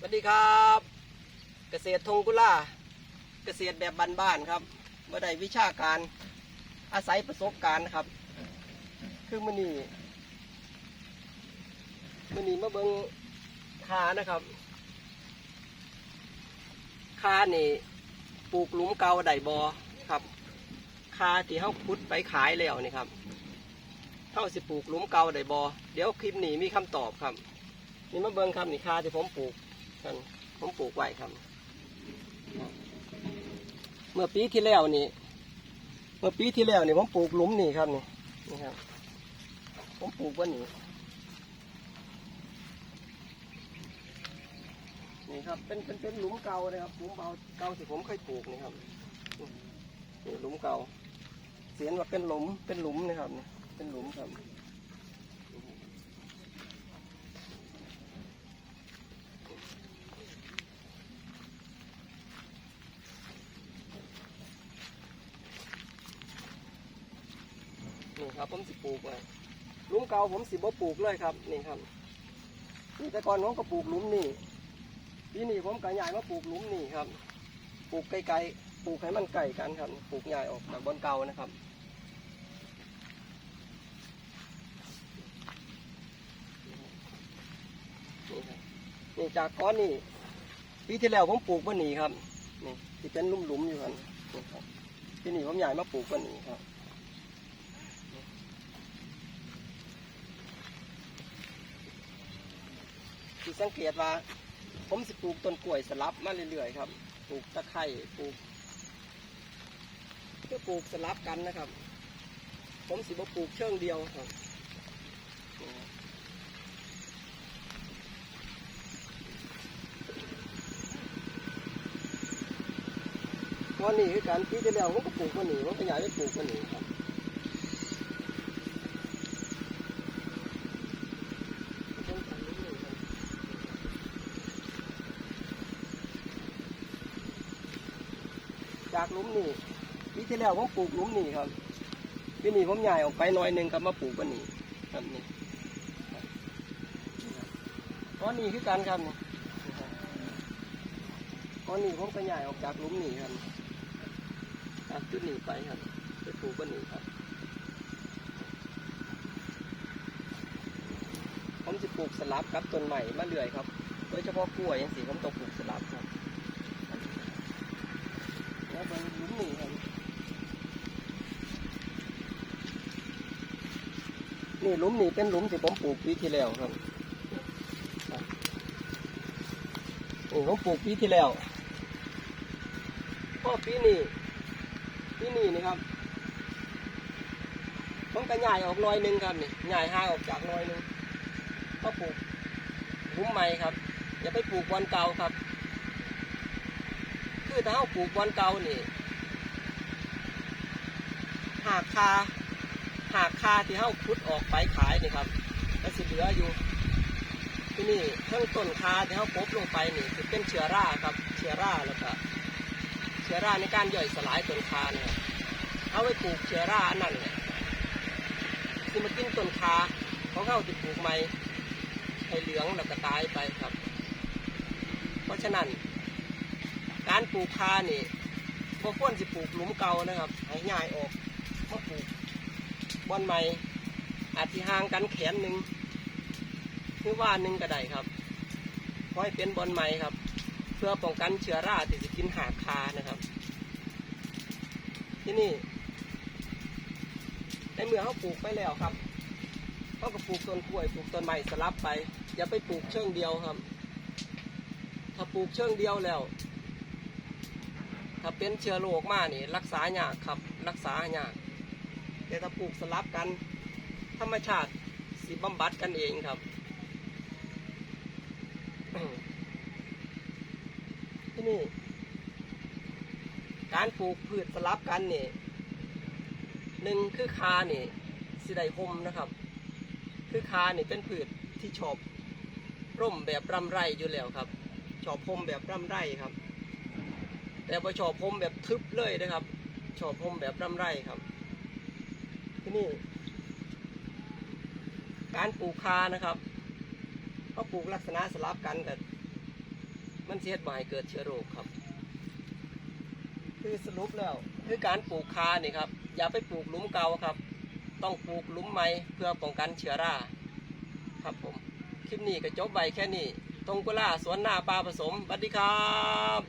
สวัสดีครับ เกษตรทงกุล่าเกษตรแบบบ้านๆครับเมื่อใดวิชาการอาศัยประสบการณ์นะครับ คือมือนี้มือนีมาเบิงคานะครับคานี่ปลูกหลุมเกาไดบอครับคาที่เขาพุดไปขายแล้วนี่ครับเท่าสิปลูกหลุมเกาไดบอเดี๋ยวคลิปนี้มีคำตอบครับนี่มาเบิงครับนี่คาที่ผมปลูก กันผมปลูกไว้ครับ เมื่อปีที่แล้วนี่ เมื่อปีที่แล้วนี่ผมปลูกหลุมนี่ครับนี่นี่ครับ ผมปลูกว่านี่นี่ครับเป็นเป็นเป็นหลุมเก่านะครับหลุมเก่าเก่าที่ผมเคยปลูกนี่ครับนี่หลุมเก่า เสียนว่าเป็นหลุมเป็นหลุมนะครับนี่เป็นหลุมครับ นี่ครับ ผมสิปลูกไว้หลุมเก่าผมสิบ่ปลูกเลยครับนี่ครับนี่แต่ก่อนผมก็ปลูกหลุมนี่ปีนี้ผมก็ย้ายมาปลูกหลุมนี่ครับ ปลูกไกลๆปลูกให้มันไกลกันครับ ปลูกย้ายออกจากบนเก่านะครับนี่ครับนี่จากก้อนนี่ปีที่แล้วผมปลูกบนนี้ครับนี่ที่เป็นลุ่มๆอยู่ครับนี่ครับปีนี้ผมย้ายมาปลูกบนนี้ครับ ที่สังเกตว่า ผมสิปลูกต้นกล้วยสลับมาเรื่อยๆครับปลูกตะไคร้ปลูกเพื่อปลูกสลับกันนะครับ ผมสิบ่ปลูกเชิงเดียวครับวันนี้คือการปีที่แล้วผมก็ปลูกวันนี้ผมก็ยากได้ปลูกวันนี้ครับ จากหลุมนี่ปีที่แล้วผมปลูกหลุมนี่ครับปีนี้ผมใหญ่ออกไปหน่อยหนึ่งครับมาปลูกวันนี้ครับนี่ก้อนนี้คือการครับนี่ก้อนนี้ผมก็ใหญ่ออกจากหลุมนี่ครับจากจุดนี้ไปครับไปปลูกวันนี้ครับ ผมจะปลูกสลับกับต้นใหม่มาเรื่อยครับ โดยเฉพาะกล้วยอย่างสีผมต้องปลูกสลับครับ นหลุมนี่รับนี่หลุมนี่เป็นหลุมที่ผมปลูกปีที่แล้วครับนี่ผมปลูกปีที่แล้วพอปีนี้ปีนี้นี่ครับผมก็ย้ายออกน้อยหนึงครับนี่ย้ายห่างออกจากน้อยหนึงก็ปลูกหลุมใหม่ครับ อย่าไปปลูกวันเก่าครับ คือถ้าเราปลูกวันเก่านี่ หากคาหากคาที่เราขุดออกไปขายนี่ครับก็สิเหลืออยู่ ที่นี่เครื่องต้นคาที่เราปบลงไปนี่คือเป็นเชื้อราครับเชื้อราแล้วก็เชื้อราในการย่อยสลายต้นคาเนี่ยเอาไว้ปลูกเชื้อราอันนั้นเนี่ยคือมากินต้นคาของเขาที่ปลูกใหม่ให้เหลืองแล้วก็ตายไปครับ เพราะฉะนั้น การปลูกคานี่พวกควรสิปลูกหลุมเก่านะครับให้ง่ายออกมาปลูกบอนใหม่อาจจะห่างกันแขนหนึ่งหรือว่าหนึ่งก็ได้ครับเพราะให้เป็นบอนใหม่ครับ เพื่อป้องกันเชื้อราที่จะกินหากคานะครับ ที่นี่ในเมื่อเขาปลูกไปแล้วครับเขาก็ปลูกต้นกล้วยปลูกต้นไม้สลับไป อย่าไปปลูกเชิงเดียวครับ ถ้าปลูกเชิงเดียวแล้ว ถ้าเป็นเชื้อโรคมานี่รักษายากครับรักษายากแต่ถ้าปลูกสลับกัน ธรรมชาติสิบำบัดกันเองครับที่นี่การปลูกพืชสลับกันนี่หนึ่งคือคานี่สิไดคมนะครับ คือคานี่เป็นพืชที่ชอบร่มแบบรำไรอยู่แล้วครับ ชอบพรมแบบร่ำไรครับ แต่พอชอบพมแบบทึบเลยนะครับ ชอบพมแบบร่ำไรครับ ที่นี่ การปลูกคานะครับก็ปลูกลักษณะสลับกันกับมันสิเฮ็ดบ่ให้เกิดเชื้อโรคครับ คือสรุปแล้ว คือการปลูกคานี่ครับ อย่าไปปลูกหลุมเก่าครับ ต้องปลูกหลุมใหม่เพื่อป้องกันเชื้อราครับผม คลิปนี้ก็จบไปแค่นี้ ตรงกุล่าสวนหน้าปลาผสมสวัสดีครับ